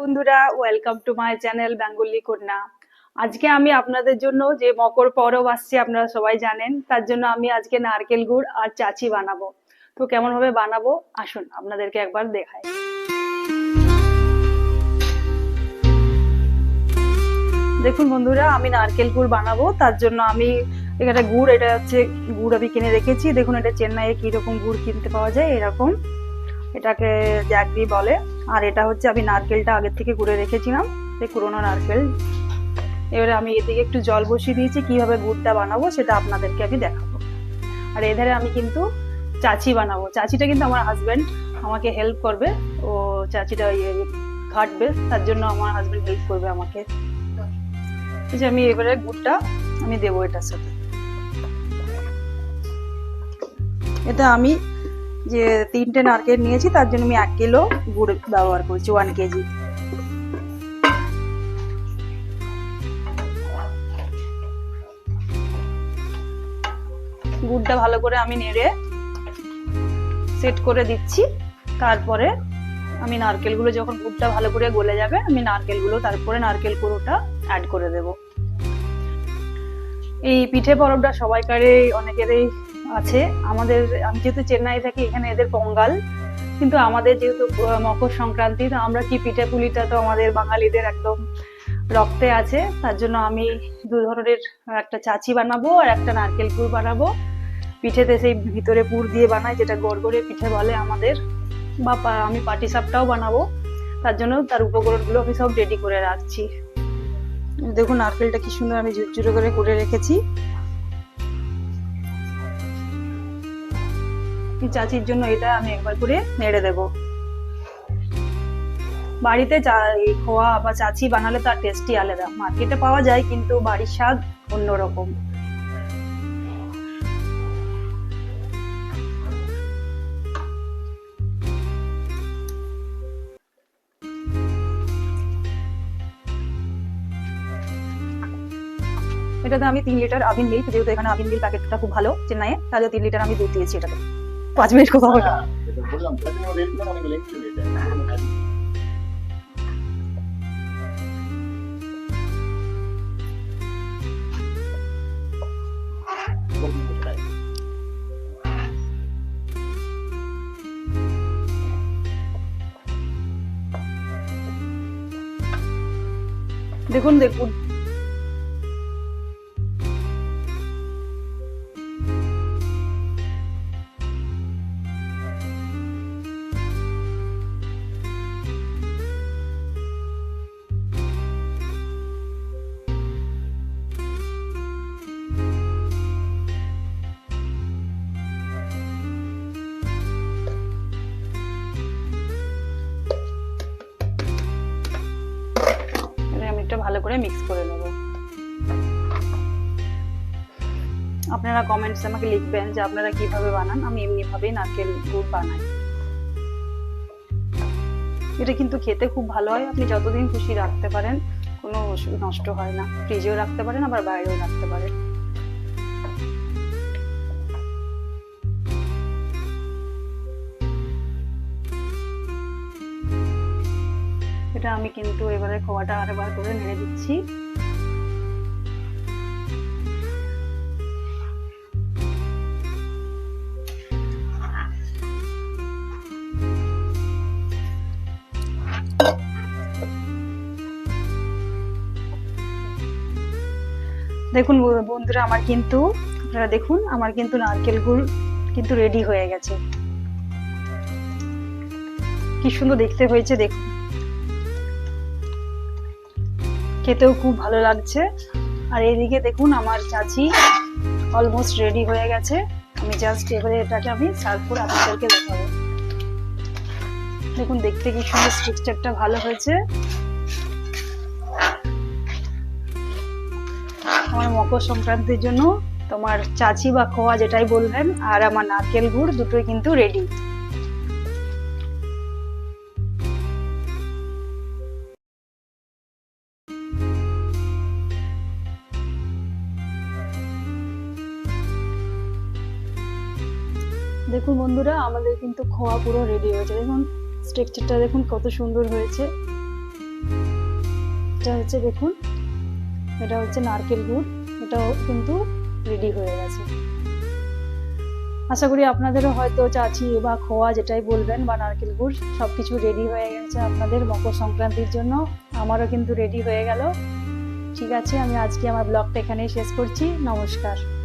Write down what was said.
বন্ধুরা welcome to my channel Bengali Kanya আজকে আমি আপনাদের জন্য যে মকর পরব আসছে, আপনারা সবাই জানেন, তার জন্য আমি আজকে নারকেল গুড় আর চাচি বানাবো। তো কেমন ভাবে বানাবো? আসুন, আপনাদেরকে একবার দেখাই। দেখুন বন্ধুরা, আমি নারকেল গুড় বানাবো, তার জন্য আমি এখানে গুড়, এটা হচ্ছে গুড় আমি কিনে রেখেছি। দেখুন এটা চেন্নাইয়ে কীরকম গুড় কিনতে পাওয়া যায়, এরকম। এটাকে জ্যাগরি বলে। আর এটা হচ্ছে আমি নারকেলটা আগের থেকে গুড়ে রেখেছিলাম এই পুরোনো নারকেল। এবারে আমি এদিকে একটু জল বসিয়ে দিয়েছি, কীভাবে গুড়টা বানাবো সেটা আপনাদেরকে আমি দেখাবো। আর এধারে আমি কিন্তু চাচি বানাবো। চাচিটা কিন্তু আমার হাজবেন্ড আমাকে হেল্প করবে। ও চাচিটা ঘাটবে, তার জন্য আমার হাজবেন্ড হেল্প করবে আমাকে। যে আমি এবারে গুড়টা আমি দেবো এটার সাথে। এটা আমি যে তিনটে নারকেল নিয়েছি, তার জন্য আমি এক কিলো গুড় ব্যবহার করছি ওয়ান কেজি। গুড়টা ভালো করে আমি নেড়ে সেট করে দিচ্ছি। তারপরে আমি নারকেলগুলো যখন গুড়টা ভালো করে গলে যাবে, আমি নারকেলগুলো, তারপরে নারকেল কুড়োটা অ্যাড করে দেব। এই পিঠে পরবটা সবাইকারই, অনেকেরই আছে। আমাদের, আমি যেহেতু চেন্নাই থাকি, এখানে এদের পঙ্গাল। কিন্তু আমাদের যেহেতু মকর সংক্রান্তি, তো আমরা কি পিঠে পুলিটা তো আমাদের বাঙালিদের একদম রক্তে আছে। তার জন্য আমি দু ধরনের একটা চাচি বানাবো আর একটা নারকেল গুড় বানাবো। পিঠেতে সেই ভিতরে পুর দিয়ে বানাই যেটা গড়গড়ে পিঠে বলে আমাদের। বা আমি পাটি সাপটাও বানাবো। তার জন্য তার উপকরণগুলো আমি সব রেডি করে রাখছি। দেখুন, নারকেলটা কি সুন্দর আমি ঝুরঝুরে করে করে রেখেছি। চাচির জন্য এটা আমি একবার করে নেড়ে দেব। বাড়িতে খোয়া বা চাচি বানালে তার টেস্টই আলাদা। মার্কেটে পাওয়া যায় কিন্তু বাড়ির স্বাদ অন্যরকম। এটাতে আমি তিন লিটার আবিন মিল্ক যেহেতু এখানে আবিন মিল্ক প্যাকেটটা খুব ভালো, চেন্নাইয়ে। তাহলে তিন লিটার আমি দুধ দিয়েছি এটাতে। পাঁচ মিনিট কোথাও হবে না। যেটা ভালো করে মিক্স করে নেব। আপনারা কমেন্টস আমাকে লিখবেন যে আপনারা কীভাবে বানান। আমি এমনি ভাবেই নারকেল গুড় বানাই। এটা কিন্তু খেতে খুব ভালো হয়। আপনি যতদিন খুশি রাখতে পারেন, কোনো নষ্ট হয় না। ফ্রিজেও রাখতে পারেন, আবার বাইরেও রাখতে পারেন। এটা আমি কিন্তু এবারে খোয়াটা আরেকবার করে নেড়ে দিচ্ছি। দেখুন বন্ধুরা, আমার কিন্তু, আপনারা দেখুন, আমার কিন্তু নারকেল গুড় কিন্তু রেডি হয়ে গেছে। কি সুন্দর দেখতে হয়েছে, দেখুন। খেতেও খুব ভালো লাগছে। আর এইদিকে দেখুন, আমার চাচি অলমোস্ট রেডি হয়ে গেছে। আমি জাস্ট এবারে এটাকে আমি সার্ভ করে আপনাদেরকে দেখাবো। দেখুন, দেখতে কি সুন্দর স্ট্রাকচারটা ভালো হয়েছে। আমার মকর সংক্রান্তির জন্য তোমার চাচি বা খোয়া যেটাই বলবেন, আর আমার নারকেল গুড় দুটোই কিন্তু রেডি দেখুন বন্ধুরা, আমাদের কিন্তু খোয়া পুরো রেডি হয়েছে। দেখুন স্ট্রাকচারটা দেখুন কত সুন্দর হয়েছে। এটা হচ্ছে দেখুন, এটা হচ্ছে নারকেল গুড়, এটাও কিন্তু রেডি হয়ে গেছে। আশা করি আপনাদেরও হয়তো চাচি বা খোয়া যেটাই বলবেন বা নারকেল গুড় সব কিছু রেডি হয়ে গেছে আপনাদের মকর সংক্রান্তির জন্য। আমারও কিন্তু রেডি হয়ে গেল। ঠিক আছে, আমি আজকে আমার ব্লগটা এখানেই শেষ করছি। নমস্কার।